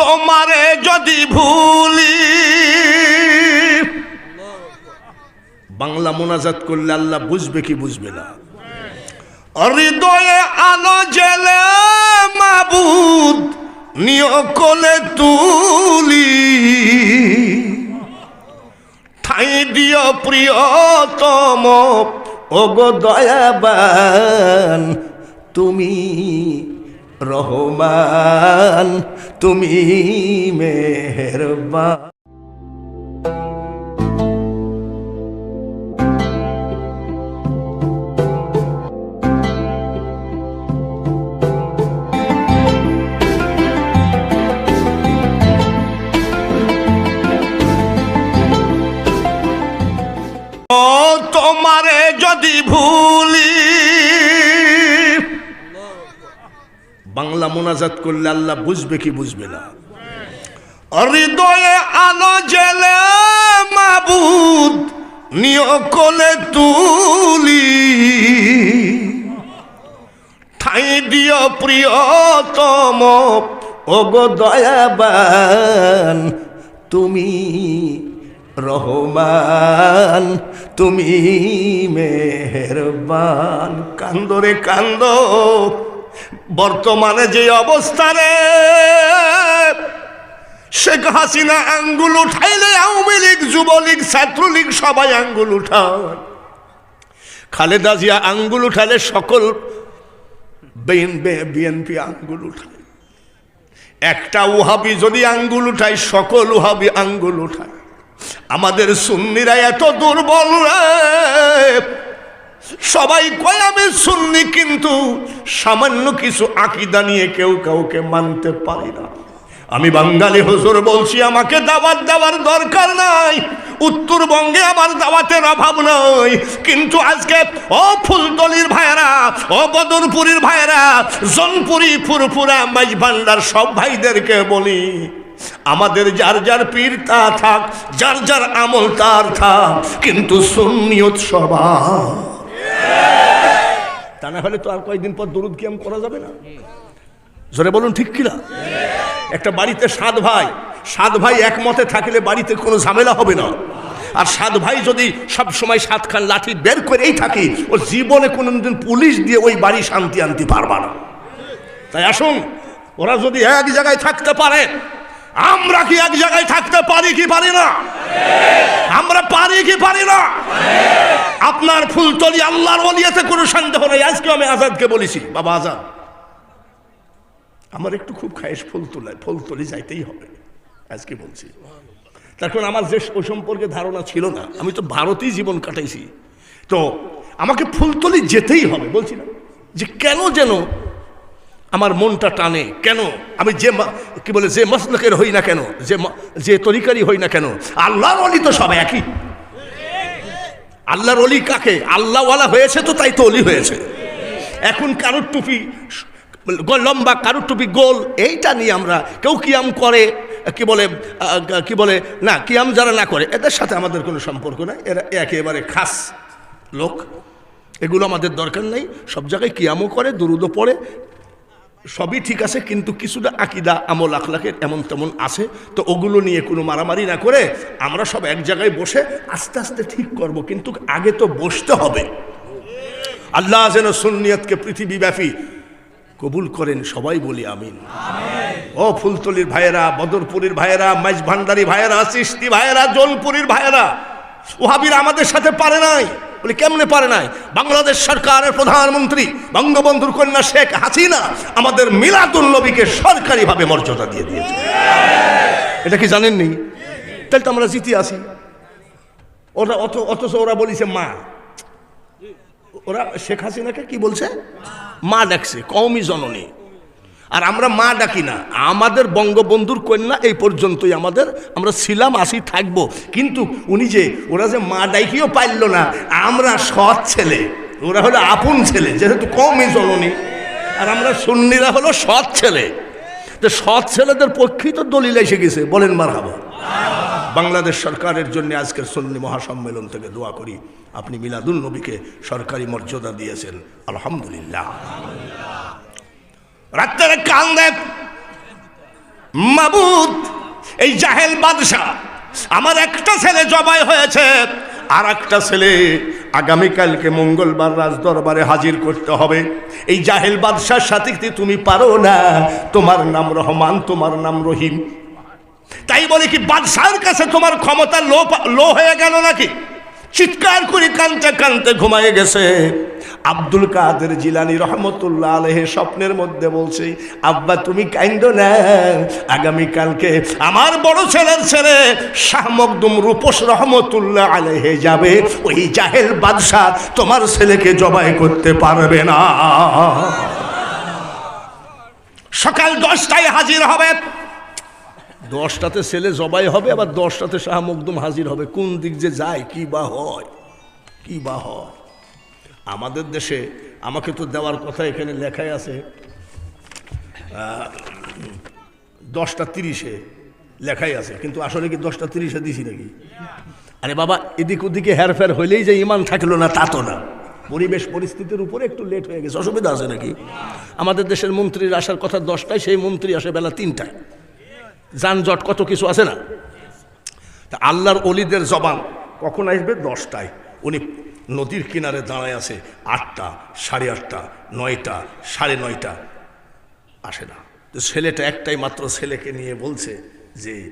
তোমারে যদি ভুলি। বাংলা মোনাজাত করলে আল্লাহ বুঝবে কি বুঝবে না। হৃদয়ে আলো জেলে মাবুদ, নিয় কোলে তুলি। ঠাই দিও প্রিয়তম, ওগো দয়াবান, তুমি রহমান তুমি মেহরবান। মোনাজাত করলে আল্লাহ বুঝবে কি বুঝবে না। হৃদয়ে আলো জেলে মাবুদ নিয় কোলে তুলি। ঠাই দিও প্রিয়তম, ওগো দয়াবান, তুমি রহমান, তুমি মেহরবান। কান্দরে কান্দ বর্তমানে যে অবস্থানে, শেখ হাসিনা আঙ্গুল উঠাইলে আওয়ামী লীগ, যুবলীগ, ছাত্রলীগ সবাই আঙ্গুল উঠান। খালেদা জিয়া আঙ্গুল উঠালে সকল বিএনপি আঙ্গুল উঠায়। একটা উহাবি যদি আঙ্গুল উঠায়, সকল উহাবি আঙ্গুল উঠায়। আমাদের সুন্নিরা এত দুর্বল রে সবাই কয়, আমি সুন্নি, কিন্তু সামান্য কিছু আকিদা নিয়ে কেউ কাউকে মানতে পারি না। আমি বাঙালি হুজুর বলছি, আমাকে দাওয়াত দেওয়ার দরকার নাই। উত্তরবঙ্গে আমার দাওয়াতের অভাব নাই। কিন্তু আজকে, ও ফুলতলির ভাইয়েরা, ও বদরপুরীর ভাইয়েরা, জনপুরি, ফুরফুরা মাইজ ভান্ডার সব ভাইদেরকে বলি, আমাদের যার যার পীর তা থাক, যার যার আমল তার থাক, কিন্তু সুন্নিয়ত সবার তা না হলে তো আর কয়েকদিন পর দরুদ কিয়াম করা যাবে না। জোরে বলুন, ঠিক কিনা? একটা বাড়িতে সাত ভাই সাত ভাই একমতে থাকলে বাড়িতে কোনো ঝামেলা হবে না। আর সাত ভাই যদি সব সময় সাত খান লাঠি বের করেই থাকি, ও জীবনে কোনোদিন পুলিশ দিয়ে ওই বাড়ি শান্তি আনতে পারবা না। তাই আসুন, ওরা যদি এক জায়গায় থাকতে পারে, আমরা কি এক জায়গায় থাকতে পারি কি পারি না? আমরা পারি কি পারি না? আপনার ফুলতলি আল্লাহর বলিয়াতে কোনো সন্দেহ নেই। আজকে আমি আজাদকে বলেছি, বাবা আজাদ, আমার একটু খুব খায়েশ ফুল তোলায় ফুল তুলি যাইতেই হবে। আজকে বলছি। তখন আমার যে ও সম্পর্কে ধারণা ছিল না, আমি তো ভারতেই জীবন কাটাইছি। তো আমাকে ফুলতলি যেতেই হবে, বলছি না। যে কেন যেন আমার মনটা টানে। কেন? আমি যে কি বলে, যে মসলকের হই না কেন? যে যে তরিকারই হই না কেন? আল্লাহর অলি তো সব একই। আল্লাহর অলি কাকে? আল্লাহওয়ালা হয়েছে তো তাই তো অলি হয়েছে। এখন কারোর টুপি লম্বা, কারোর টুপি গোল, এইটা নিয়ে আমরা কেউ কিয়াম করে, কি বলে কি বলে, না, কিয়াম যারা না করে, এদের সাথে আমাদের কোনো সম্পর্ক নাই। এরা একেবারে খাস লোক। এগুলো আমাদের দরকার নেই। সব জায়গায় কিয়ামও করে, দুরুদও পড়ে সবই ঠিক আছে, কিন্তু কিছুটা আকিদা, আমল আখলাকের এমন তেমন আছে, তো ওগুলো নিয়ে কোনো মারামারি না করে আমরা সব এক জায়গায় বসে আস্তে আস্তে ঠিক করব, কিন্তু আগে তো বসতে হবে। আল্লাহ যেন সুন্নিয়তকে পৃথিবীব্যাপী কবুল করেন, সবাই বলি আমিন। ও ফুলতলির ভাইয়েরা, বদরপুরীর ভাইয়েরা মাইজ ভান্ডারি ভাইয়েরা চিস্তি ভাইয়েরা, জোনপুরীর ভাইয়েরা ওহাবির আমাদের সাথে পারে নাই। বলি, কেমনে পারে নাই? বাংলাদেশ সরকারের প্রধানমন্ত্রী বঙ্গবন্ধুর কন্যা শেখ হাসিনা আমাদের মিলাদুল নবীকে সরকারিভাবে মর্যাদা দিয়ে দিয়েছে। এটা কি জানেননি? তাহলে তো আমরা জিতে আসি ওরা অত, অথচ ওরা বলিছে, মা। ওরা শেখ হাসিনাকে কি বলছে? মা ডাকছে, কওমি জননী। আর আমরা মা ডাকি না। আমাদের বঙ্গবন্ধুর কন্যা এই পর্যন্তই আমাদের। আমরা ছিলাম, আসি, থাকব। কিন্তু উনি যে, ওরা যে মা ডাইকিও পাইল না, আমরা সৎ ছেলে। ওরা হলো আপন ছেলে, যেহেতু কমই জননী। আর আমরা সুন্নিরা হলো সৎ ছেলে। তো সৎ ছেলেদের পক্ষেই তো দলিল এসে গেছে। বলেন মার বাংলাদেশ সরকারের জন্য আজকের সন্নি মহাসম্মেলন থেকে দোয়া করি। আপনি মিলাদুল নবীকে সরকারি মর্যাদা দিয়েছেন। আলহামদুলিল্লাহ। রাত্রে কান্দে মাবুদ এই জাহেল বাদশাহ। আমার একটা ছেলে জবাই হয়েছে, আর একটা ছেলে আগামীকালকে মঙ্গলবার রাজ দরবারে হাজির করতে হবে। এই জাহেল বাদশার সাথে তুমি পারো না? তোমার নাম রহমান, তোমার নাম রহিম। তাই বলে কি বাদশাহের কাছে তোমার ক্ষমতা লো লো হয়ে গেল নাকি? চিৎকার করে কানতে কানতে ঘুমায় গেছে। আব্দুল কাদের জিলানি রহমতুল্লাহ আলহে স্বপ্নের মধ্যে বলছে, আব্বা, তুমি কাইন্দ না। আগামীকালকে আমার বড় ছেলের ছেলে শাহ মকদুম রূপস রহমতুল্লাহ আলহে যাবে। ওই জাহেল বাদশাহ তোমার ছেলেকে জবাই করতে পারবে না। সকাল দশটায় হাজির হবে। দশটাতে ছেলে জবাই হবে, আবার দশটাতে শাহ মকদুম হাজির হবে। কোন দিক যে যায়, কি বা হয়? কি বা হয়? আমাদের দেশে, আমাকে তো দেওয়ার কথা এখানে লেখাই আছে দশটা তিরিশে লেখাই আছে, কিন্তু আসলে কি দশটা তিরিশে দিছি নাকি? আরে বাবা, এদিক ওদিকে হেরফের হইলেই যে ইমান থাকল না, তা তো না। পরিবেশ পরিস্থিতির উপরে একটু লেট হয়ে গেছে, অসুবিধা আছে নাকি? আমাদের দেশের মন্ত্রীর আসার কথা দশটায়, সেই মন্ত্রী আসে বেলা তিনটায়। যানজট কত কিছু আছে না? তা আল্লাহর অলিদের জবান কখন আসবে? দশটায়। উনি নদীর কিনারে দাঁড়ায় আছে আটটা, সাড়ে আটটা, নয়টা, সাড়ে নয়টা। আসে না। তো ছেলেটা একটাই মাত্র ছেলেকে নিয়ে বলছে যে,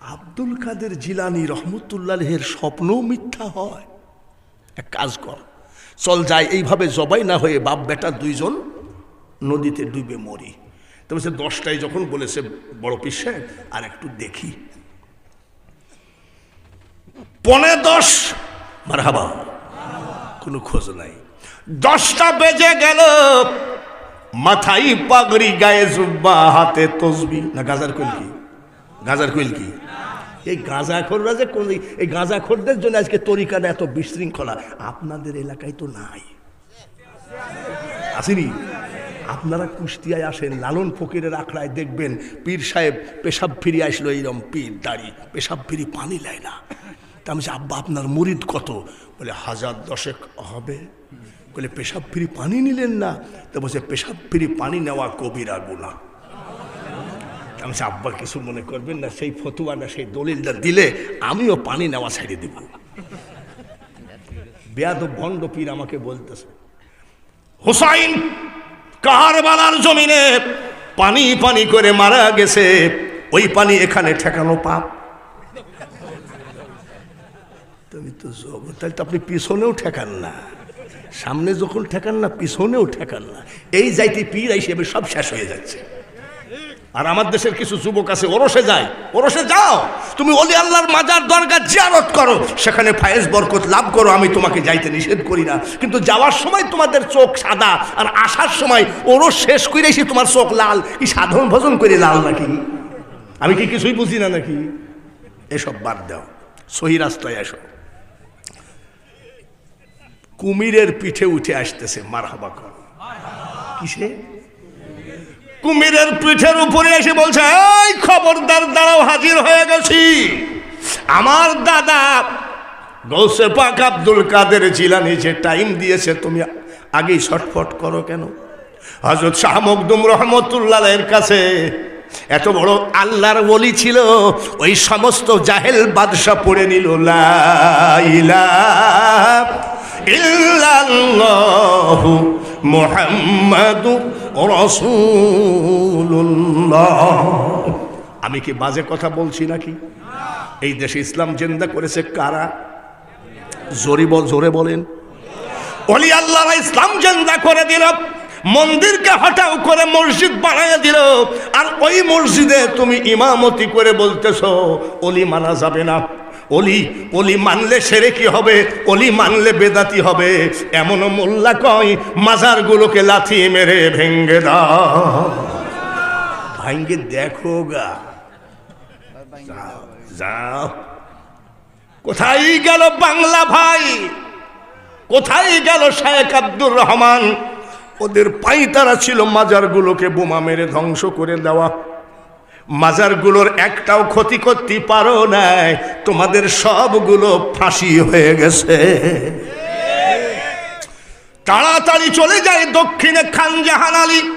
আব্দুল কাদের জিলানি রহমতুল্লাহের স্বপ্ন মিথ্যা হয়। এক কাজ কর। চল যাই। এইভাবে জবাই না হয়ে বাপ বেটা দুইজন নদীতে ডুবে মরি। তো বলছে দশটায় যখন বলেছে, বড় পিসে আর একটু দেখি। পনে দশ মার হাবা কোনো খোঁজ নাই। দশটা বেজে গেল, মাথায় পাগড়ি, গায়ে জুব্বা, হাতে তসবি। না, গাজার কইল কি? গাজার কইল কি? এই গাঁজাখোররা যে কোন এই গাঁজাখোরদের জন্য আজকে তরিকাটা এত বিশৃঙ্খলা, আপনাদের এলাকায় তো নাই। আসেনি? আপনারা কুষ্টিয়ায় আসেন, লালন ফকিরের আখড়ায় দেখবেন পীর সাহেব পেশাব ফিরি আসলো এইরম পীর দাড়ি পেশাব ফিরি পানি নেয় না। তা আমি আব্বা, আপনার মুরিদ কত? বলে, হাজার দশেক হবে। বলে, পেশাব ফিরি পানি নিলেন না? তো বলছে, পেশাব ফিরি পানি নেওয়া কবিরা গুণা আমি আব্বা, কিছু মনে করবেন না, সেই ফতুয়া না, সেই দলিলটা দিলে আমিও পানি নেওয়া ছেড়ে দেব। বেয়াদ ভণ্ড পীর আমাকে বলতেছে, হুসাইন কারবালার জমিনে পানি পানি করে মারা গেছে, ওই পানি এখানে ঠেকানো পাপ। তুমি তো তাহলে তো আপনি পিছনেও ঠেকান না। সামনে যখন ঠেকান না, পিছনেও ঠেকান না। এই যাইতে পীর হিসেবে সব শেষ হয়ে যাচ্ছে। আর আমার দেশের কিছু যুবক আছে, ওরসে যায়। ওরসে যাও। তুমি অলি আল্লাহর মাজার দরগা জিয়ারত করো। সেখানে ফায়েজ বরকত লাভ করো, আমি তোমাকে যাইতে নিষেধ করি না। কিন্তু যাওয়ার সময় তোমাদের চোখ সাদা আর আসার সময় ওরস শেষ করে এসে তোমার চোখ লাল। কি সাধন ভজন করে লাল নাকি? আমি কি কিছুই বুঝি না নাকি? এসব বাদ দাও। সহি রাস্তায় এসো। কুমিরের পিঠে উঠে আসতেছে, মারহাবা কর। কিসে? কুমিরের পিঠের উপরে এসে বলছে, এই খবরদার দাঁড়াও, হাজির হয়ে গেছি। আমার দাদা গৌসে পাক আব্দুল কাদের জিলানি যে টাইম দিয়েছে, তুমি আগেই ছটফট করো কেন? হজরত শাহ মকদুম রহমতুল্লাহ এর কাছে এত বড় আল্লাহর বলি ছিল, ওই সমস্ত জাহেল বাদশা পড়ে নিল ইল্লাল্লাহু মুহাম্মাদু আমি কি বাজে কথা বলছি নাকি? এই দেশে ইসলাম জেন্দা করেছে কারা? জোরে বল, জোরে বলেন। অলি আল্লাহরা ইসলাম জেন্দা করে দিল, মন্দিরকে হটাও করে মসজিদ বানায় দিল, আর ওই মসজিদে তুমি ইমামতি করে বলতেছ অলি মানা যাবে না। অলি অলি মানলে সেরে কি হবে? অলি মানলে বেদাতি হবে। এমন মোল্লা কয় মাজারগুলোকে লাথি মেরে ভেঙ্গে দাও। ভাঙ্গে দেখো গা। যাও, কোথায় গেল বাংলা ভাই? কোথায় গেল শেখ আব্দুর রহমান? ওদের পাইতারা ছিল মাজারগুলোকে বোমা মেরে ধ্বংস করে দেওয়া। মাজারগুলোর একটাও ক্ষতি করতে পারো নাই। তোমাদের সবগুলো ফাঁসি হয়ে গেছে। তাড়াতাড়ি চলে যায় দক্ষিণে খান জাহান আলী।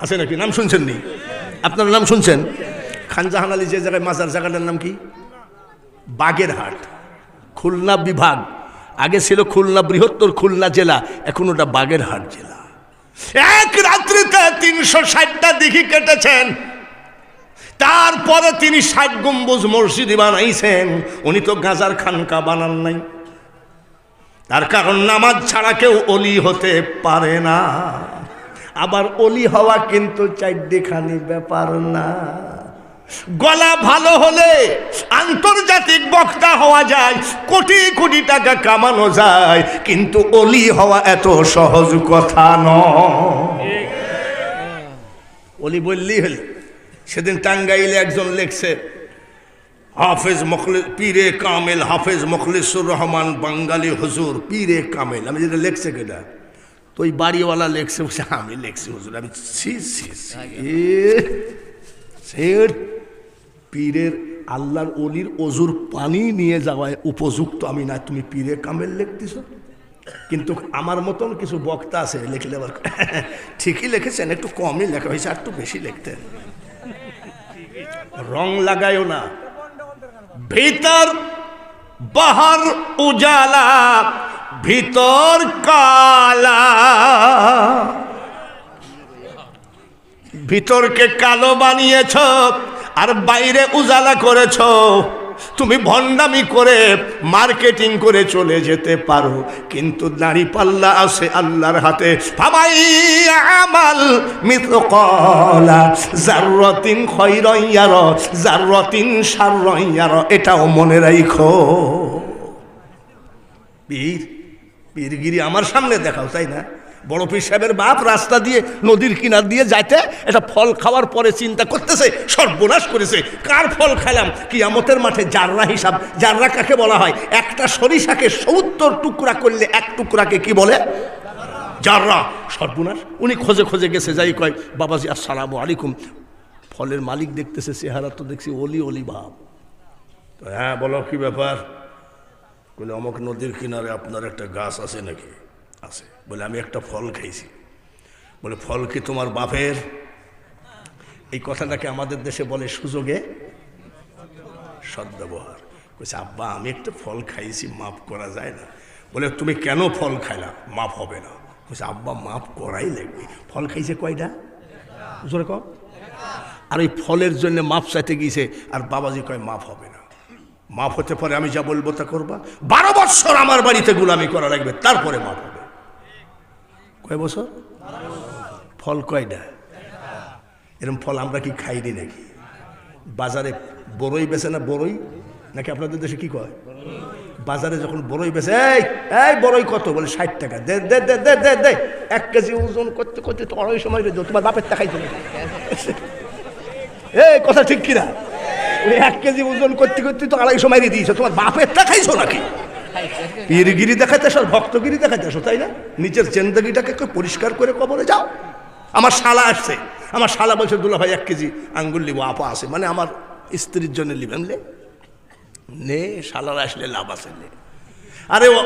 আছে নাকি? নাম শুনছেন নি? আপনার নাম শুনছেন? খান খানজাহান আলী যে জায়গায় মাজার, জায়গাটার নাম কি? বাগেরহাট। খুলনা বিভাগ। আগে ছিল খুলনা বৃহত্তর খুলনা জেলা, এখন ওটা বাগেরহাট জেলা। এক রাত্রিতে তিনশো ষাটটা দিঘি কেটেছেন। তারপরে তিনি ষাট গম্বুজ মসজিদ বানাইছেন। উনি তো গাজার খানকা বানান নাই। তার কারণ নামাজ ছাড়া কেউ অলি হতে পারে না। আবার অলি হওয়া কিন্তু চারটিখানি ব্যাপার না। গলা ভালো হলে আন্তর্জাতিক বক্তা হওয়া যায়, কোটি কোটি টাকা কামানো যায়, কিন্তু অলি হওয়া এত সহজ কথা নয়। অলি হলে। সেদিন টাঙ্গাইলে একজন লেখছে, হাফেজ মখলে, পীরে কামেল, হাফেজ মখলিসুর রহমান বাঙ্গালি হুজুর, পীরে কামেল। আমি যেটা লেখছে কেটা? তো ওই বাড়িওয়ালা লেখছে, বলছে, আমি লেখছি হুজুর, আমি ছি ছি পীরের আল্লাহর অলির অজুর পানি নিয়ে যাওয়ায় উপযুক্ত আমি না, তুমি পীরে কামেল লিখতেছ? কিন্তু আমার মতন কিছু বক্তা আছে, লিখলে ঠিকই লিখেছেন, একটু কমই লেখা হয়েছে, আর একটু বেশি লিখতেন। রং লাগায়ও না। ভিতর বাহার উজালা, ভিতর কালা। ভিতরকে কালো বানিয়েছ আর বাইরে উজালা করেছ। তুমি ভণ্ডামি করে মার্কেটিং করে চলে যেতে পারো। কিন্তু দাড়ি পাল্লা আছে আল্লাহর হাতে। ফামাই আমাল মিত্রকলা জাররতিন খৈরইয়ার জাররতিন সাররইয়ার এটাও মনে রাখো পীর, পীরগিরি আমার সামনে দেখাও, তাই না? বড় পীর সাহেবের বাপ রাস্তা দিয়ে, নদীর কিনার দিয়ে যাইতে এটা ফল খাওয়ার পরে চিন্তা করতেছে, সর্বনাশ করেছে। কার ফল খাইলাম? কিয়ামতের মাঠে জাররা হিসাব, জাররা কাকে বলা হয়? একটা সরিষাকে সত্তর টুকরা করলে এক টুকরাকে কি বলে? জাররা। সর্বনাশ। উনি খোঁজে খোঁজে গেছে, যাই কয়, বাবাজি, আসসালামু আলাইকুম। ফলের মালিক দেখতেছে, চেহারা তো দেখছি অলি অলি ভাব হ্যাঁ বলো কি ব্যাপার? বলে অমুক নদীর কিনারে আপনার একটা গাছ আছে নাকি? আছে। বলে, আমি একটা ফল খাইছি। বলে, ফল কি তোমার বাপের? এই কথাটাকে আমাদের দেশে বলে সুযোগে সদ্ব্যবহার। বলছে আব্বা, আমি একটা ফল খাইছি, মাফ করা যায় না। বলে, তুমি কেন ফল খাইলা? মাফ হবে না। বলছে আব্বা, মাফ করাই লাগবে। ফল খাইছে কয়টা? জোরে কম আর ওই ফলের জন্য মাপ চাইতে গিয়েছে, আর বাবাজি কয়, মাফ হবে না। মাফ হতে পারে, আমি যা বলব তা করবা। বারো বৎসর আমার বাড়িতে গুলামি করা লাগবে, তারপরে মাফ হবে। কয় বছর? ফল কয়টা এরকম ফল আমরা কি খাইনি নাকি? বাজারে বড়ই বেছে না বড়ই নাকি আপনাদের দেশে কি কয়? বাজারে যখন বড়ই বেছে এই এই বড়ই কত? বলে ষাট টাকা। দে দে দে দে দে দে, এক কেজি ওজন করতে করতে তো অনেক সময় রে তোমার বাপের টাকাই চলে এই, কথা ঠিক কিনা? এক কেজি ওজন করতে করতে তো আড়াইশো মাইরে দিয়েছ। তোমার বাপের টাকাইছো নাকি? পীরগিরি দেখাতে আসো ভক্তগিরি দেখাতে আসো তাই না? নিজের জেন্দগিটাকে পরিষ্কার করে কবরে যাও। আমার শালা আসছে। আমার শালা বলছে দুলা ভাই এক কেজি আঙ্গুল লিবো আপা আছে। মানে আমার স্ত্রীর জন্য লিবেন লে। নে শালার আসলে লাভ আছে নে আরে ও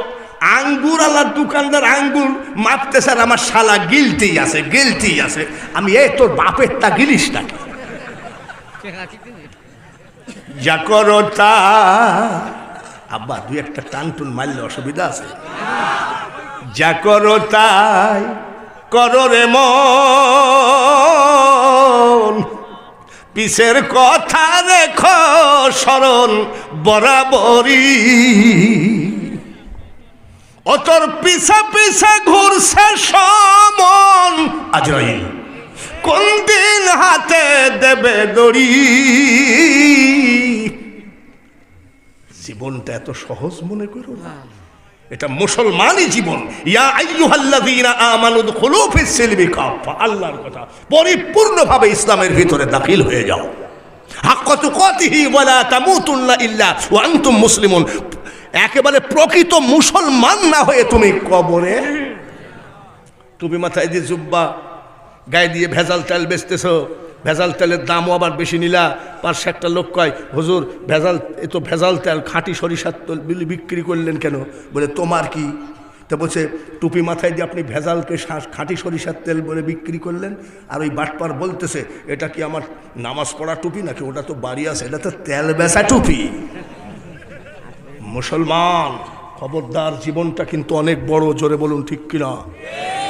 আঙ্গুর আল্লাহ দোকানদার আঙ্গুর মাপতে স্যার আমার শালা গিলতি আছে গিলতি আছে। আমি এই তোর বাপের তা গিলিস না যা করো তা আব্বা, দুই একটা টান টুন মারলে অসুবিধা আছে। যা করো তাই করো রে মন। পিসের কথা রেখো স্মরণ বরাবরই। অতর পিছা পিছা ঘুরছে সমন। আজরাইল কোন দিন হাতে দেবে দড়ি? জীবনটা এত সহজ মনে করো না। এটা মুসলমানই জীবন। ইয়া আইয়ুহাল্লাযীনা আমানু দুখুলু ফিস সিলমি কাফা আল্লাহর কথা। পরিপূর্ণভাবে ইসলামের ভিতরে দাখিল হয়ে যাও। হাক্কা তুকাতিহি ওয়ালা তামুতুন্না ইল্লা ওয়া আনতুম মুসলিমুন। একেবারে প্রকৃত মুসলমান না হয়ে তুমি কবরে? টুপি মাথায় দিয়ে জুব্বা গায়ে দিয়ে ভেজাল তেল বেচতেছ। ভেজাল তেলের দামও আবার বেশি নিলা। পাশে একটা লোক কয়, হুজুর, ভেজাল, এ তো ভেজাল তেল, খাঁটি সরিষার তেল বিক্রি করলেন কেন? বলে, তোমার কি? তো বলছে, টুপি মাথায় দিয়ে আপনি ভেজালকে খাঁটি সরিষার তেল বলে বিক্রি করলেন? আর ওই বাটপার বলতেছে, এটা কি আমার নামাজ পড়া টুপি নাকি? ওটা তো বাড়ি আছে, এটা তো তেল বেচা টুপি। মুসলমান, খবরদার জীবনটা কিন্তু অনেক বড়, জোরে বলুন ঠিক কিনা?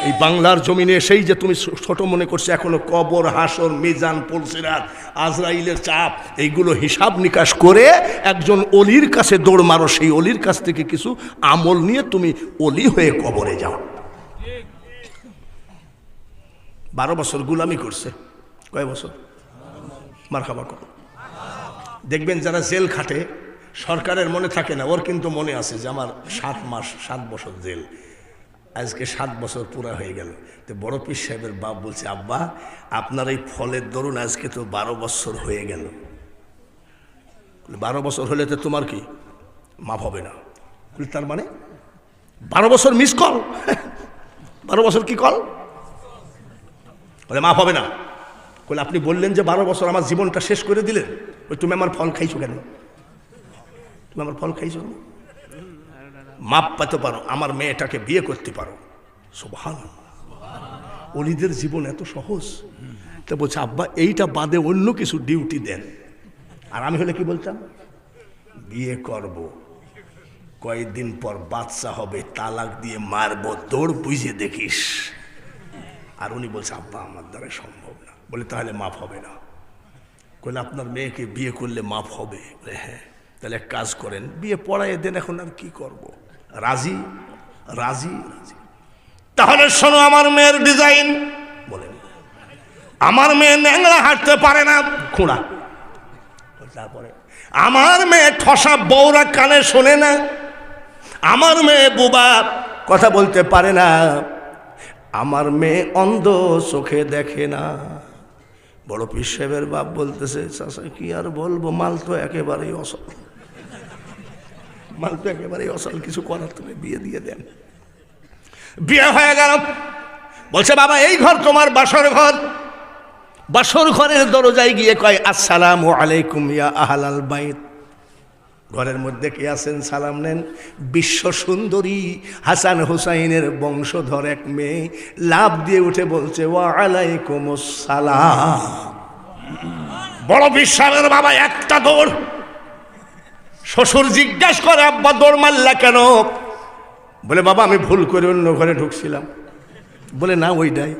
এই বাংলার জমিনে সেই যে তুমি ছোট মনে করছ, এখনও কবর, হাসর, মিজান, পলসিরাত, আজরাইলের চাপ, এইগুলো হিসাব নিকাশ করে একজন অলির কাছে দৌড় মারো, সেই অলির কাছ থেকে কিছু আমল নিয়ে তুমি অলি হয়ে কবরে যাও। বারো বছর গুলামি করছে। কয় বছর? মার খাবার করো। দেখবেন যারা জেল খাটে, সরকারের মনে থাকে না, ওর কিন্তু মনে আছে যে আমার সাত মাস, সাত বছর জেল। আজকে সাত বছর পুরা হয়ে গেল। তো বড় পীর সাহেবের বাপ বলছে, আব্বা, আপনার এই ফলের দরুন আজকে তো বারো বছর হয়ে গেল। বারো বছর হলে তো তোমার কি? মাফ হবে না। তার মানে? বারো বছর মিস কল বারো বছর কি কল বলে, মাফ হবে না। বলে, আপনি বললেন যে বারো বছর আমার জীবনটা শেষ করে দিলেন। ওই তুমি আমার ফল খাইছো কেন? তুমি আমার ফল খাইছো? মাপ পেতে পারো, আমার মেয়েটাকে বিয়ে করতে পারো। সোভান অলিদের জীবন এত সহজ। তা বলছে, আব্বা, এইটা বাদে অন্য কিছু ডিউটি দেন। আর আমি হলে কি বলতাম? বিয়ে করব। কয়েকদিন পর বাচ্চা হবে, তালাক দিয়ে মারবো, দৌড় বুঝে দেখিস। আর উনি বলছে, আব্বা, আমার দ্বারা সম্ভব না। বলে, তাহলে মাফ হবে না। বলে আপনার মেয়েকে বিয়ে করলে মাফ হবে? হ্যাঁ। তাহলে এক কাজ করেন, বিয়ে পড়াইয়ে দেন, এখন আর কি করব? রাজি রাজি রাজি। তাহলে শোনো আমার মেয়ের ডিজাইন বলেন আমার মেয়ে ন্যাংরা হাঁটতে পারে না, খুঁড়া। তারপরে, আমার মেয়ে ঠসা বৌরা কানে শোনে না। আমার মেয়ে বুবা কথা বলতে পারে না। আমার মেয়ে অন্ধ চোখে দেখে না। বড় পীর সাহেবের বাপ বলতেছে চাষা কি আর বলব? মাল তো একেবারেই অসল মাল তো একেবারেই অসল, কিছু করার তুমি বিয়ে দিয়ে দেন। বিয়ে হয়ে গেল। বলছে, বাবা, এই ঘর তোমার বাসর ঘর। বাসর ঘরের দরজায় গিয়ে কয়, আসসালামু আলাইকুম ইয়া আহলাল বাইত। ঘরের মধ্যে কে আছেন? সালাম নেন। বিশ্ব সুন্দরী হাসান হুসাইনের বংশধর এক মেয়ে লাভ দিয়ে উঠে বলছে, ওয়া আলাইকুম সালাম। বড় বিশ্বাসের বাবা, একটা দৌড়। শ্বশুর জিজ্ঞাস করে, আব্বা, দৌড় মারলা কেন? বলে, বাবা, আমি ভুল করে অন্য ঘরে ঢুকছিলাম। বলে, না, ওইটাই।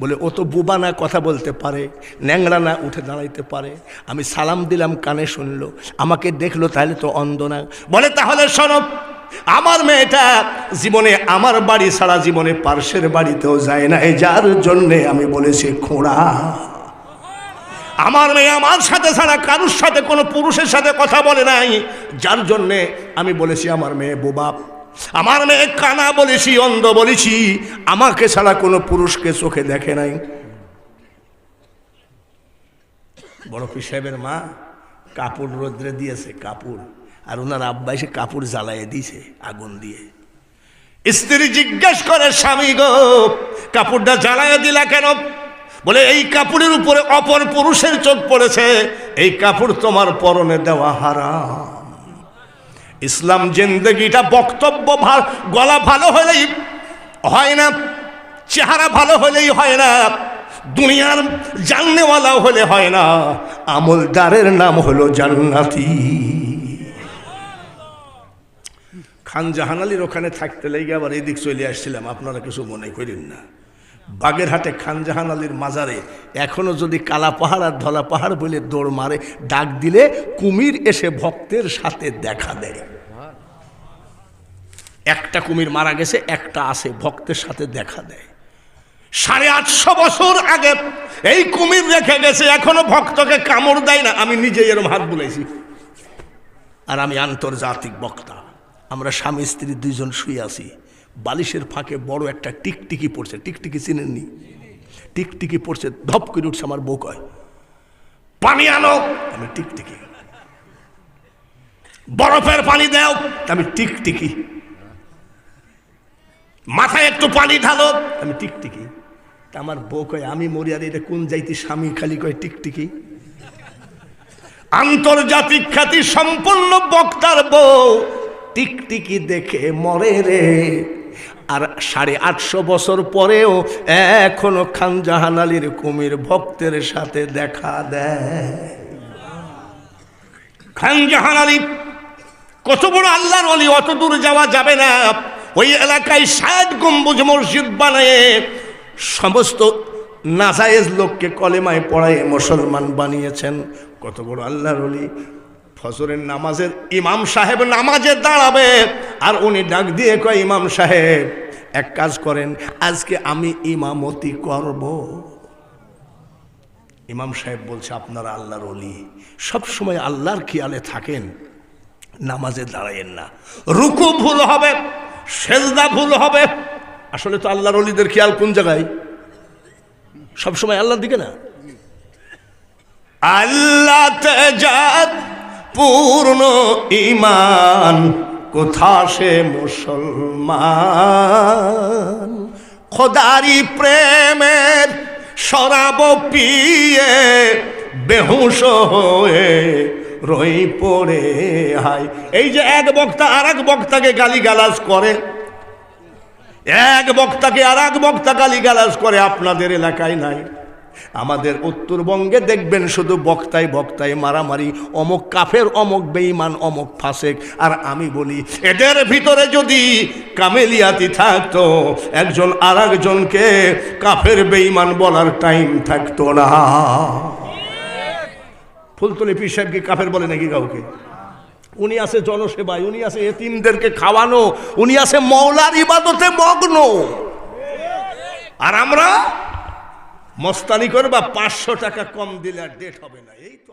বলে, ও তো বুবা না কথা বলতে পারে ন্যাংরা না উঠে দাঁড়াইতে পারে। আমি সালাম দিলাম, কানে শুনলো, আমাকে দেখল, তাহলে তো অন্ধ না। বলে, তাহলে শোনো, আমার মেয়েটা জীবনে, আমার বাড়ি ছাড়া জীবনে পার্শ্বের বাড়িতেও যায় না যার জন্যে আমি বলেছি, খোঁড়া। আমার মেয়ে আমার সাথে ছাড়া কারুর সাথে কোনো পুরুষের সাথে কথা বলে নাই। যার জন্যে আমি বলেছি, আমার মেয়ে বোবাব আমার মেয়ে কানা বলেছি, অন্ধ বলেছি। আমাকে ছাড়া কোনো পুরুষকে চোখে দেখে নাই। বড় পীর সাহেবের মা কাপড় রোদ্রে দিয়েছে, কাপড়। আর ওনার আব্বা এসে কাপড় জ্বালাইয়ে দিয়েছে, আগুন দিয়ে। স্ত্রী জিজ্ঞেস করে, স্বামী গো, কাপড়টা জ্বালাইয়ে দিলা কেন? বলে, এই কাপড়ের উপরে অপর পুরুষের চোখ পড়েছে, এই কাপড় তোমার পরনে দেওয়া হারাম। ইসলাম জিন্দগিটা বক্তব্য গলা ভালো হলেই হয় না, চেহারা ভালো হলেই হয় না, দুনিয়ার জাননেওয়ালা হলে হয় না, আমলদারের নাম হলো জান্নাতি। খান জাহান আলীর ওখানে থাকতে লেগে আবার এদিক চলে আসছিলাম, আপনারা কিছু মনে করেন না। বাগেরহাটে খান জাহান আলীর মাজারে এখনও যদি কালা পাহাড় আর ধলা পাহাড় বলে দৌড় মারে, ডাক দিলে কুমির এসে ভক্তের সাথে দেখা দেয়। একটা কুমির মারা গেছে, একটা আছে ভক্তের সাথে দেখা দেয়। সাড়ে আটশো বছর আগে এই কুমির রেখে গেছে, এখনও ভক্তকে কামড় দেয় না। আমি নিজে এরম হাত বুলেছি আর আমি আন্তর্জাতিক বক্তা। আমরা স্বামী স্ত্রী দুইজন শুয়ে আছি। বালিশের ফাঁকে বড় একটা টিকটিকি পড়ছে। টিকটিকি চিনেননি? টিকটিকি পড়ছে, ধপ করে উঠছে আমার বউ কয়, পানি আনো। আমি টিকটিকি। বরফের পানি দাও আমি টিকটিকি। মাথায় একটু পানি ঢালো আমি টিকটিকি। তা আমার বউ কয়, আমি মরি আর এটা কোন যাইতে স্বামী খালি কয়, টিকটিকি। আন্তর্জাতিক খ্যাতি সম্পন্ন বক্তার বউ টিকটিকি দেখে মরে রে। আর সাড়ে আটশো বছর পরেও এখনও খান জাহান আলীর কুমির ভক্তের সাথে দেখা দেয়। খান জাহান আলী, কত বড় আল্লাহর অলি অত দূর যাওয়া যাবে না। ওই এলাকায় ষাট গম্বুজ মসজিদ বানায় সমস্ত নাজায়েজ লোককে কলেমায় পড়ায় মুসলমান বানিয়েছেন। কত বড় আল্লাহর অলি ফজরের নামাজের ইমাম সাহেব নামাজে দাঁড়াবে, আর উনি ডাক দিয়ে কয়, ইমাম সাহেব, এক কাজ করেন, আজকে আমি ইমামতি করব। ইমাম সাহেব বলছে, আপনারা আল্লাহর অলি সবসময় আল্লাহর খেয়ালে থাকেন, নামাজে দাঁড়ায়েন না। রুকু ভুল হবে, সেজদা ভুল হবে। আসলে তো আল্লাহর অলিদের খেয়াল কোন জায়গায়? সবসময় আল্লাহর দিকে না? আল্লাহ পূর্ণ ইমান কোথা সে মুসলমান? খোদারি প্রেমের শরাব পিয়ে বেহুশ হয়ে রই পড়ে হাই এই যে এক বক্তা আর এক বক্তাকে গালিগালাজ করে, এক বক্তাকে আর এক বক্তা গালিগালাজ করে আপনাদের এলাকায় নাই। আমাদের উত্তরবঙ্গে দেখবেন শুধু বক্তায় বক্তায় মারামারি, অমক কাফের, অমক বেঈমান, অমক ফাসেক। আর আমি বলি, এদের ভিতরে যদি কামেলিয়াতি থাকতো, একজন আর একজনকে কাফের বেঈমান বলার টাইম থাকতো না। ফুলতলি পীর সাহেবকে কাফের বলে নাকি কাউকে? উনি আছে জনসেবায়, উনি আছে এতিমদেরকে খাওয়ানো, উনি আছে মৌলার ইবাদতে মগ্ন। আর আমরা মস্তানি করে বা পাঁচশো টাকা কম দিলে আর ডেট হবে না। এই তো